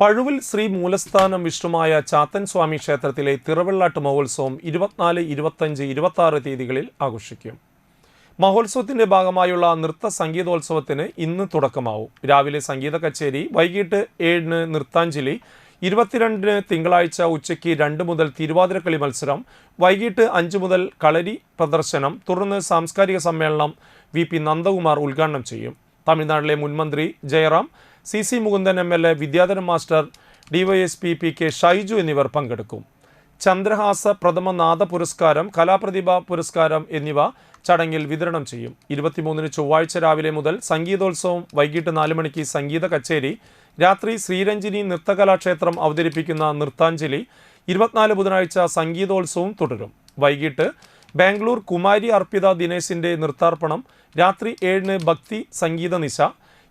പഴുവിൽ ശ്രീ മൂലസ്ഥാനം വിഷ്ണുമായ ചാത്തൻ സ്വാമി ക്ഷേത്രത്തിലെ തിറവെള്ളാട്ട് മഹോത്സവം ഇരുപത്തിനാല് ഇരുപത്തഞ്ച് ഇരുപത്തി തീയതികളിൽ ആഘോഷിക്കും. മഹോത്സവത്തിന്റെ ഭാഗമായുള്ള നൃത്ത സംഗീതോത്സവത്തിന് ഇന്ന് തുടക്കമാവും. രാവിലെ സംഗീത കച്ചേരി വൈകിട്ട് ഏഴിന് നൃത്താഞ്ജലി ഇരുപത്തിരണ്ടിന് തിങ്കളാഴ്ച ഉച്ചയ്ക്ക് രണ്ട് മുതൽ തിരുവാതിരക്കളി മത്സരം വൈകിട്ട് അഞ്ച് മുതൽ കളരി പ്രദർശനം തുടർന്ന് സാംസ്കാരിക സമ്മേളനം വി പി നന്ദകുമാർ ഉദ്ഘാടനം ചെയ്യും. തമിഴ്നാട്ടിലെ മുൻമന്ത്രി Jayaram C C Mukundan M L A Vidyadharan master DYSP P K Shaiju എന്നിവർ പങ്കെടുക്കും. ചന്ദ്രഹാസ പ്രഥമ നാദ പുരസ്കാരം കലാപ്രതിഭ പുരസ്കാരം എന്നിവ ചടങ്ങിൽ വിതരണം ചെയ്യും. ഇരുപത്തിമൂന്നിന് ചൊവ്വാഴ്ച രാവിലെ മുതൽ സംഗീതോത്സവം വൈകിട്ട് നാല് മണിക്ക് സംഗീത കച്ചേരി രാത്രി ശ്രീരഞ്ജിനി നൃത്തകലാക്ഷേത്രം അവതരിപ്പിക്കുന്ന നൃത്താഞ്ജലി ഇരുപത്തിനാല് ബുധനാഴ്ച സംഗീതോത്സവം തുടരും. വൈകിട്ട് ബാംഗ്ലൂർ കുമാരി അർപ്പിത ദിനേശിന്റെ നൃത്താർപ്പണം രാത്രി ഏഴിന് ഭക്തി സംഗീത നിശ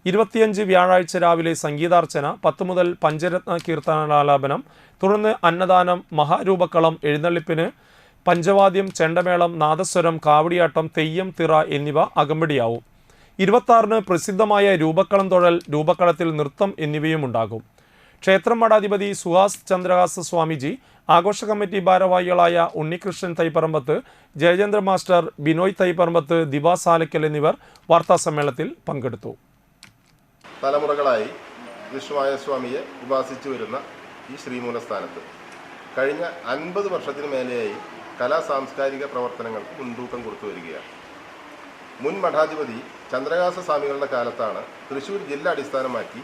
ഇരുപത്തിയഞ്ച് വ്യാഴാഴ്ച രാവിലെ സംഗീതാർച്ചന പത്ത് മുതൽ പഞ്ചരത്ന കീർത്തനാലാപനം തുടർന്ന് അന്നദാനം മഹാരൂപക്കളം എഴുന്നള്ളിപ്പിന് പഞ്ചവാദ്യം ചെണ്ടമേളം നാദസ്വരം കാവടിയാട്ടം തെയ്യം തിറ എന്നിവ അകമ്പടിയാവും. ഇരുപത്താറിന് പ്രസിദ്ധമായ രൂപക്കളം തൊഴൽ രൂപക്കളത്തിൽ നൃത്തം എന്നിവയും ഉണ്ടാകും. ക്ഷേത്രം മഠാധിപതി സുഹാസ് ചന്ദ്രഹാസ സ്വാമിജി ആഘോഷ കമ്മിറ്റി ഭാരവാഹികളായ ഉണ്ണികൃഷ്ണൻ തൈപ്പറമ്പത്ത് ജയചന്ദ്ര മാസ്റ്റർ ബിനോയ് തൈപ്പറമ്പത്ത് ദിവാ സാലക്കൽ എന്നിവർ വാർത്താ സമ്മേളനത്തിൽ പങ്കെടുത്തു. തലമുറകളായി വിഷ്ണുവായ സ്വാമിയെ ഉപാസിച്ചു വരുന്ന ഈ ശ്രീമൂലസ്ഥാനത്ത് കഴിഞ്ഞ അൻപത് വർഷത്തിന് മേലെയായി കലാ സാംസ്കാരിക പ്രവർത്തനങ്ങൾക്ക് മുൻതൂക്കം കൊടുത്തു വരികയാണ്. മുൻ മഠാധിപതി ചന്ദ്രകാസ സ്വാമികളുടെ കാലത്താണ് തൃശ്ശൂർ ജില്ല അടിസ്ഥാനമാക്കി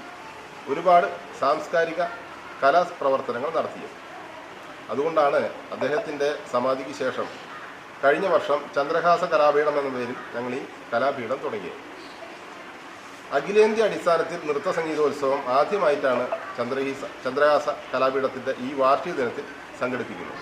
ഒരുപാട് സാംസ്കാരിക കലാ പ്രവർത്തനങ്ങൾ നടത്തിയത്. അതുകൊണ്ടാണ് അദ്ദേഹത്തിന്റെ സമാധിക്ക് ശേഷം കഴിഞ്ഞ വർഷം ചന്ദ്രഹാസ കലാപീഠം എന്ന പേരിൽ ഞങ്ങൾ ഈ കലാപീഠം തുടങ്ങിയത്. അഖിലേന്ത്യ അടിസ്ഥാനത്തിൽ നൃത്ത സംഗീതോത്സവം ആദ്യമായിട്ടാണ് ചന്ദ്രഹീസ ചന്ദ്രഹാസ കലാപീഠത്തിന്റെ ഈ വാർഷിക ദിനത്തിൽ സംഘടിപ്പിക്കുന്നത്.